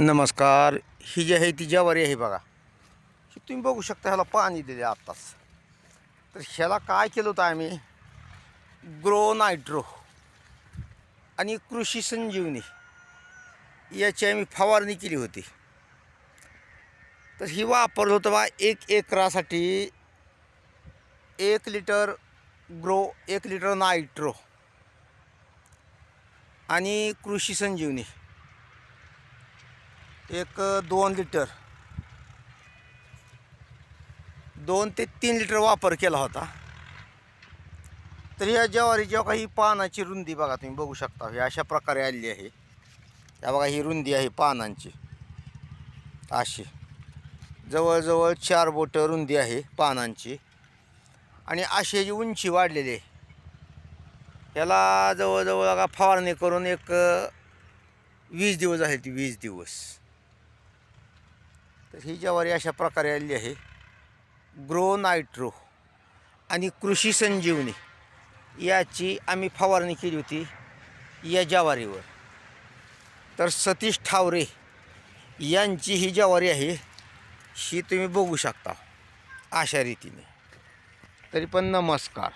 नमस्कार. ही जी आहे ती ज्वारी आहे बघा. ही तुम्ही बघू शकता ह्याला पाणी दिले आत्ताच. तर ह्याला काय केलं होतं आम्ही? ग्रो नायट्रो आणि कृषी संजीवनी याची आम्ही फवारणी केली होती. तर ही वापरलं होतं बा एक एकरासाठी एक लिटर ग्रो एक लिटर नायट्रो आणि कृषी संजीवनी. एक दोन लिटर. दोन ते तीन लिटर वापर केला होता. तर या ज्वारी जेव्हा काही पानाची रुंदी बघा तुम्ही बघू शकता. ही अशा प्रकारे आलेली आहे. या बघा ही रुंदी आहे पानांची. अशी. जवळजवळ चार बोटं रुंदी आहे पानांची. आणि अशी जी उंची वाढलेली आहे. याला जवळजवळ बघा फवारणी करून एक वीस दिवस आहे ती वीस दिवस. तर ही ज्वारी अशा प्रकारे आलेली आहे. ग्रो नायट्रो आणि कृषी संजीवनी याची आम्ही फवारणी केली होती या ज्वारीवर. तर सतीश ठावरे यांची ही ज्वारी आहे ही तुम्ही बघू शकता अशा रीतीने. तरी पण नमस्कार.